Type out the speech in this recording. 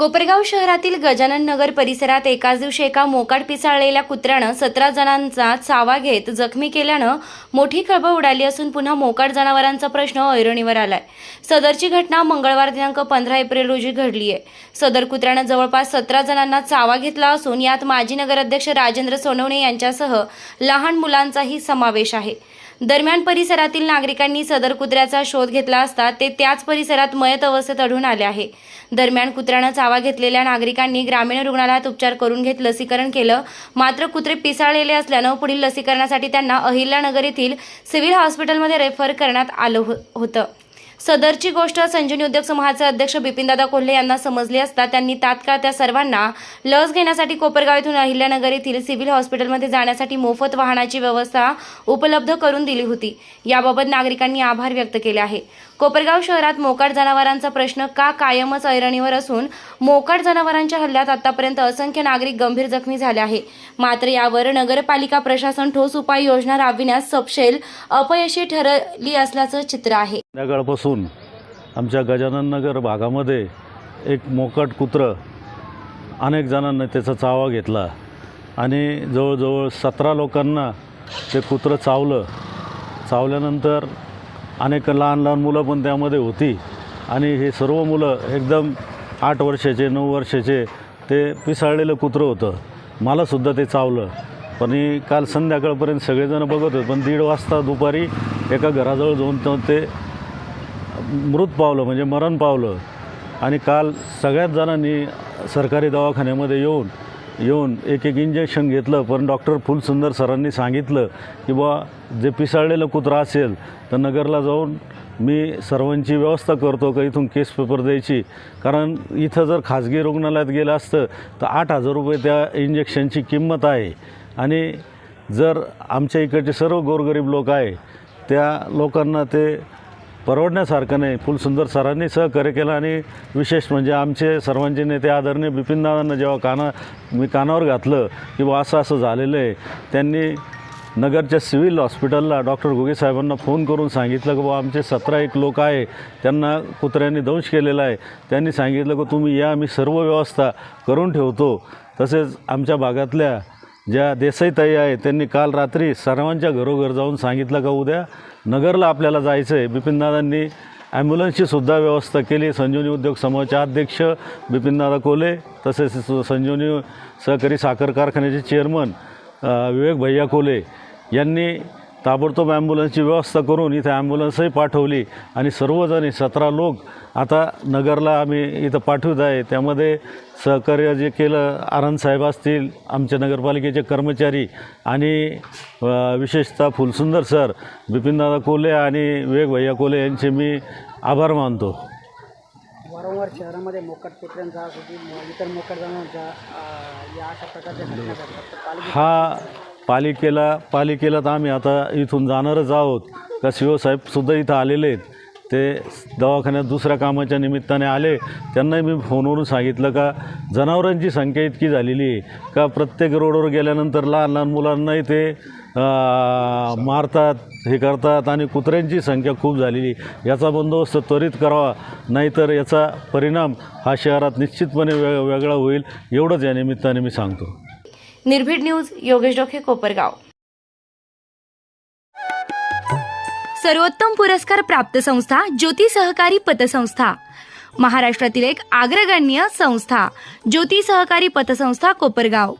कोपरगाव शहरातील गजानन नगर परिसरात एकाच दिवशी एका मोकाट पिसाळलेल्या कुत्र्यानं सतरा जणांचा चावा घेत जखमी केल्यानं मोठी खळबळ उडाली असून पुन्हा मोकाट जनावरांचा प्रश्न ऐरणीवर आलाय. सदरची घटना मंगळवार दिनांक पंधरा एप्रिल रोजी घडली आहे. सदर कुत्र्यानं जवळपास सतरा जणांना चावा घेतला असून यात माजी नगराध्यक्ष राजेंद्र सोनवणे यांच्यासह लहान मुलांचाही समावेश आहे. दरम्यान परिसरातील नागरिकांनी सदर कुत्र्याचा शोध घेतला असता ते त्याच परिसरात मयत अवस्थेत आढळून आले आहे. दरम्यान कुत्र्यानं चावा घेतलेल्या नागरिकांनी ग्रामीण रुग्णालयात उपचार करून घेत लसीकरण केलं. मात्र कुत्रे पिसाळलेले असल्यानं पुढील लसीकरणासाठी त्यांना अहिल्यानगर येथील सिव्हिल हॉस्पिटलमध्ये रेफर करण्यात आलं हो- होतं. सदरची गोष्ट संजीवनी उद्योग समूहाचे अध्यक्ष बिपिनदादा कोल्हे यांना समजली असता त्यांनी तात्काळ त्या सर्वांना लस घेण्यासाठी कोपरगाव येथून अहिल्यानगर येथील सिव्हिल हॉस्पिटलमध्ये जाण्यासाठी मोफत वाहनाची व्यवस्था उपलब्ध करून दिली होती. याबाबत नागरिकांनी आभार व्यक्त केले आहे. कोपरगाव शहरात मोकाट जनावरांचा प्रश्न का कायमच ऐरणीवर असून मोकाट जनावरांच्या हल्ल्यात आतापर्यंत असंख्य नागरिक गंभीर जखमी झाले आहे मात्र यावर नगरपालिका प्रशासन ठोस उपाययोजना राबविण्यास सपशेल अपयशी ठरली असल्याचं चित्र आहे. संध्याकाळपासून आमच्या गजानन नगर भागामध्ये एक मोकाट कुत्रं अनेक जणांना त्याचा चावा घेतला आणि जवळजवळ सतरा लोकांना ते कुत्रं चावलं. चावल्यानंतर अनेक लहान लहान मुलं पण त्यामध्ये होती. आणि हे सर्व मुलं एकदम आठ वर्षाचे नऊ वर्षाचे ते पिसाळलेलं कुत्रं होतं. मलासुद्धा ते चावलं. पण काल संध्याकाळपर्यंत सगळेजण बघत होते. पण दीड वाजता दुपारी एका घराजवळ जाऊन ते मृत पावलं म्हणजे मरण पावलं. आणि काल सगळ्याच जणांनी सरकारी दवाखान्यामध्ये येऊन येऊन एक एक इंजेक्शन घेतलं. पण डॉक्टर फुलसुंदर सरांनी सांगितलं की बा जे पिसाळलेलं कुत्रा असेल तर नगरला जाऊन मी सर्वांची व्यवस्था करतो का इथून केस पेपर द्यायची? कारण इथं जर खाजगी रुग्णालयात गेलं असतं तर आठ हजार रुपये त्या इंजेक्शनची किंमत आहे. आणि जर आमच्या इकडचे सर्व गोरगरीब लोक आहे त्या लोकांना ते परवडण्यासारखं नाही. फुलसुंदर सरांनी सहकार्य केलं आणि विशेष म्हणजे आमचे सर्वांचे नेते आदरणीय बिपिनदादांना जेव्हा काना मी कानावर घातलं की बा असं असं झालेलं आहे त्यांनी नगरच्या सिव्हिल हॉस्पिटलला डॉक्टर घुगे साहेबांना फोन करून सांगितलं की बा आमचे सतरा एक लोक आहे त्यांना कुत्र्यांनी दंश केलेला आहे. त्यांनी सांगितलं की तुम्ही या मी सर्व व्यवस्था करून ठेवतो. तसेच आमच्या भागातल्या ज्या देसाईताई आहे त्यांनी काल रात्री सर्वांच्या घरोघर जाऊन सांगितलं का उद्या नगरला आपल्याला जायचं आहे बिपिनदादांनी ॲम्ब्युलन्सची सुद्धा व्यवस्था केली. संजीवनी उद्योग समूहाचे अध्यक्ष बिपिनदादा कोले तसेच संजीवनी सहकारी साखर कारखान्याचे चेअरमन विवेक भैया कोले यांनी ताबडतोब ॲम्ब्युलन्सची व्यवस्था करून इथं ॲम्ब्युलन्सही पाठवली. आणि सर्वजणी सतरा लोक आता नगरला आम्ही इथं पाठवत आहे. त्यामध्ये सहकार्य जे केलं आनंद साहेब असतील आमच्या नगरपालिकेचे कर्मचारी आणि विशेषतः फुलसुंदर सर बिपिनदादा कोले आणि विवेक भैया कोले यांचे मी आभार मानतो. वारंवार शहरामध्ये मोकाट कुत्र्यांचा इतर मोकाट जनावरांचा या अशा प्रकारच्या हा पालिकेला पालिकेला तर आम्ही आता इथून जाणारच आहोत. का शिवसाहेबसुद्धा इथं आलेले आहेत. ते दवाखान्यात दुसऱ्या कामाच्या निमित्ताने आले. त्यांनाही मी फोनवरून सांगितलं का जनावरांची संख्या इतकी झालेली आहे. का प्रत्येक रोडवर गेल्यानंतर लहान लहान मुलांनाही ते मारतात हे करतात आणि कुत्र्यांची संख्या खूप झालेली याचा बंदोबस्त त्वरित करावा. नाहीतर याचा परिणाम हा शहरात निश्चितपणे वे वेगळा होईल. एवढंच या निमित्ताने मी सांगतो. निर्भीड न्यूज योगेश डोखे कोपरगाव. सर्वोत्तम पुरस्कार प्राप्त संस्था ज्योती सहकारी पतसंस्था. महाराष्ट्रातील एक अग्रगण्य संस्था ज्योती सहकारी पतसंस्था कोपरगाव.